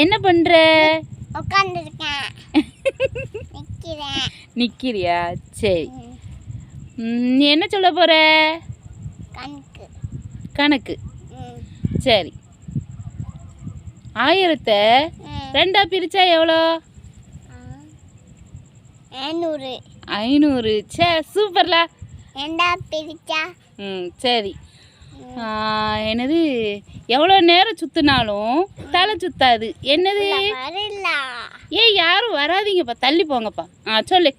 என்ன பண்ற? உட்காந்துருக்கேன் நிற்கிறேன் நிக்கிறியா? சரி. நீ என்ன சொல்ல போற? கணக்கு. கணக்கு. சரி. ஆயிரத்தை. ரெண்டா பிரிச்சா எவ்வளோ. ஐநூறு. ஐநூறு. சே சூப்பர்லா. ரெண்டா பிரிச்சா? ம் சரி. என்னது? எவ்வளோ நேரம் சுற்றினாலும் தலை சுத்தாது. என்னது? ஏய் யாரும் வராதீங்கப்பா. தள்ளி போங்கப்பா. ஆ சொல்லு.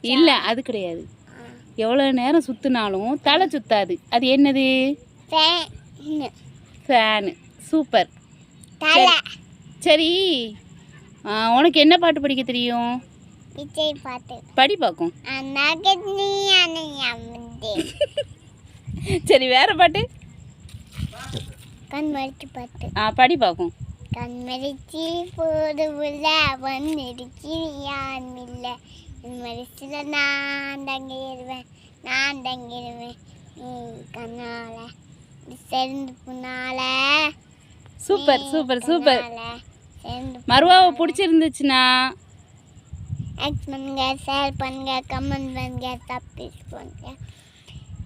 இல்லை அது கிடையாது. எவ்வளோ நேரம் சுற்றினாலும் தலை சுத்தாது. அது என்னது? ஃபேன். சூப்பர். சரி. உனக்கு என்ன பாட்டு படிக்க தெரியும்? படி பார்க்கும். சரி வேற பாட்டு? கண் மறைச்சு பாட்டு. ஆ படி பார்க்கும் கண் மறைச்சி போது உள்ள வந்துடுச்சு யான் இல்லை. என் மனசுல நான் தங்கிடுவேன் நான் தங்கிடுவேன் நீ கண்ணால சேர்ந்து புனால சூப்பர் சூப்பர் சூப்பர். மருவாவை பிடிச்சிருந்துச்சுன்னா ஆக்ட் பண்ணுங்க ஷேர் பண்ணுங்க கமெண்ட் பண்ணுங்க சப்ஸ்கிரைப் பண்ணுங்க